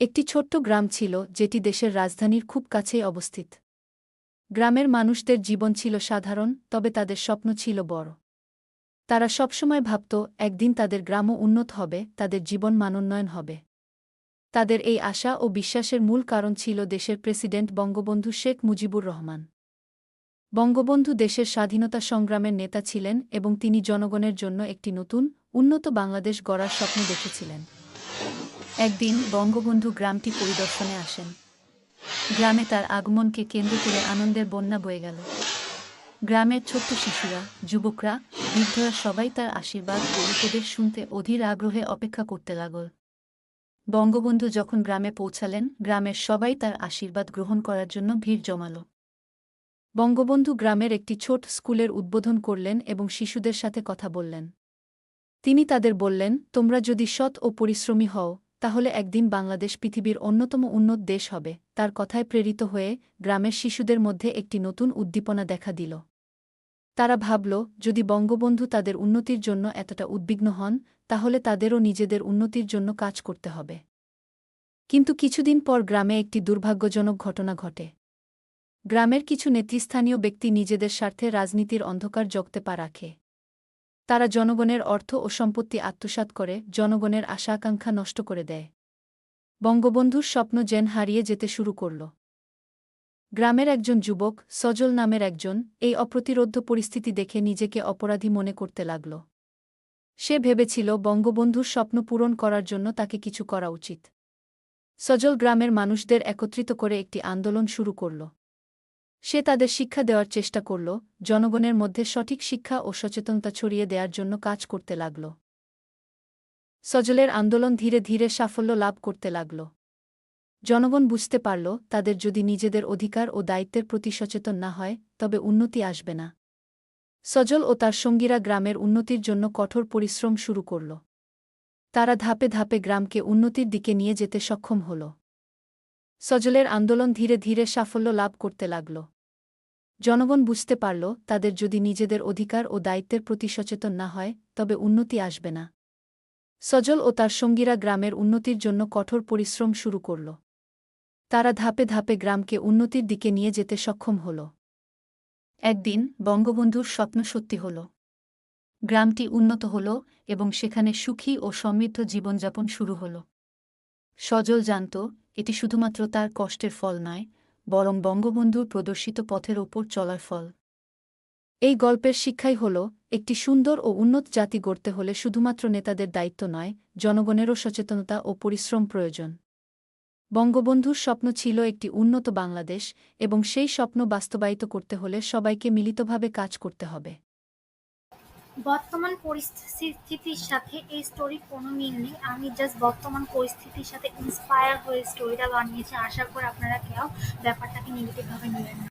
একটি ছোট্ট গ্রাম ছিল, যেটি দেশের রাজধানীর খুব কাছেই অবস্থিত। গ্রামের মানুষদের জীবন ছিল সাধারণ, তবে তাদের স্বপ্ন ছিল বড়। তারা সবসময় ভাবত, একদিন তাদের গ্রামও উন্নত হবে, তাদের জীবন মানোন্নয়ন হবে। তাদের এই আশা ও বিশ্বাসের মূল কারণ ছিল দেশের প্রেসিডেন্ট বঙ্গবন্ধু শেখ মুজিবুর রহমান। বঙ্গবন্ধু দেশের স্বাধীনতা সংগ্রামের নেতা ছিলেন এবং তিনি জনগণের জন্য একটি নতুন, উন্নত বাংলাদেশ গড়ার স্বপ্ন দেখেছিলেন। একদিন বঙ্গবন্ধু গ্রামটি পরিদর্শনে আসেন। গ্রামে তার আগমনকে কেন্দ্র করে আনন্দের বন্যা বয়ে গেল। গ্রামের ছোট্ট শিশুরা, যুবকরা, বৃদ্ধরা সবাই তার আশীর্বাদ ও উপদেশ শুনতে অধীর আগ্রহে অপেক্ষা করতে লাগল। বঙ্গবন্ধু যখন গ্রামে পৌঁছালেন, গ্রামের সবাই তার আশীর্বাদ গ্রহণ করার জন্য ভিড় জমাল। বঙ্গবন্ধু গ্রামের একটি ছোট স্কুলের উদ্বোধন করলেন এবং শিশুদের সাথে কথা বললেন। তিনি তাদের বললেন, তোমরা যদি সৎ ও পরিশ্রমী হও তাহলে একদিন বাংলাদেশ পৃথিবীর অন্যতম উন্নত দেশ হবে, তার কথায় প্রেরিত হয়ে গ্রামের শিশুদের মধ্যে একটি নতুন উদ্দীপনা দেখা দিল। তারা ভাবল, যদি বঙ্গবন্ধু তাদের উন্নতির জন্য এতটা উদ্বিগ্ন হন, তাহলে তাদেরও নিজেদের উন্নতির জন্য কাজ করতে হবে। কিন্তু কিছুদিন পর গ্রামে একটি দুর্ভাগ্যজনক ঘটনা ঘটে। গ্রামের কিছু নেতৃস্থানীয় ব্যক্তি নিজেদের স্বার্থে রাজনীতির অন্ধকার জগতে পা রাখে। তারা জনগণের অর্থ ও সম্পত্তি আত্মসাৎ করে, জনগণের আশা আকাঙ্ক্ষা নষ্ট করে দেয়। বঙ্গবন্ধুর স্বপ্ন জেন হারিয়ে যেতে শুরু করল। গ্রামের একজন যুবক, সজল নামের একজন, এই অপ্রতিরোধ্য পরিস্থিতি দেখে নিজেকে অপরাধী মনে করতে লাগল। সে ভেবেছিল বঙ্গবন্ধুর স্বপ্ন পূরণ করার জন্য তাকে কিছু করা উচিত। সজল গ্রামের মানুষদের একত্রিত করে একটি আন্দোলন শুরু করল। সে তাদের শিক্ষা দেওয়ার চেষ্টা করল, জনগণের মধ্যে সঠিক শিক্ষা ও সচেতনতা ছড়িয়ে দেওয়ার জন্য কাজ করতে লাগল। সজলের আন্দোলন ধীরে ধীরে সাফল্য লাভ করতে লাগল। জনগণ বুঝতে পারল, তাদের যদি নিজেদের অধিকার ও দায়িত্বের প্রতি সচেতন না হয়, তবে উন্নতি আসবে না। সজল ও তার সঙ্গীরা গ্রামের উন্নতির জন্য কঠোর পরিশ্রম শুরু করল। তারা ধাপে ধাপে গ্রামকে উন্নতির দিকে নিয়ে যেতে সক্ষম হল। সজলের আন্দোলন ধীরে ধীরে সাফল্য লাভ করতে লাগল। জনগণ বুঝতে পারল, তাদের যদি নিজেদের অধিকার ও দায়িত্বের প্রতি সচেতন না হয়, তবে উন্নতি আসবে না। সজল ও তার সঙ্গীরা গ্রামের উন্নতির জন্য কঠোর পরিশ্রম শুরু করল। তারা ধাপে ধাপে গ্রামকে উন্নতির দিকে নিয়ে যেতে সক্ষম হল। একদিন বঙ্গবন্ধুর স্বপ্ন সত্যি হল। গ্রামটি উন্নত হল এবং সেখানে সুখী ও সমৃদ্ধ জীবনযাপন শুরু হল। সজল জানত এটি শুধুমাত্র তার কষ্টের ফল নয়, বরং বঙ্গবন্ধুর প্রদর্শিত পথের ওপর চলার ফল। এই গল্পের শিক্ষাই হল, একটি সুন্দর ও উন্নত জাতি গড়তে হলে শুধুমাত্র নেতাদের দায়িত্ব নয়, জনগণেরও সচেতনতা ও পরিশ্রম প্রয়োজন। বঙ্গবন্ধুর স্বপ্ন ছিল একটি উন্নত বাংলাদেশ এবং সেই স্বপ্ন বাস্তবায়িত করতে হলে সবাইকে মিলিতভাবে কাজ করতে হবে। বর্তমান পরিস্থিতির সাথে এই স্টোরির কোনো মিল নেই। আমি জাস্ট বর্তমান পরিস্থিতির সাথে ইন্সপায়ার হয়ে স্টোরিটা বানিয়েছি। আশা করি আপনারা কেউ ব্যাপারটাকে নেগেটিভভাবে নেবেন না।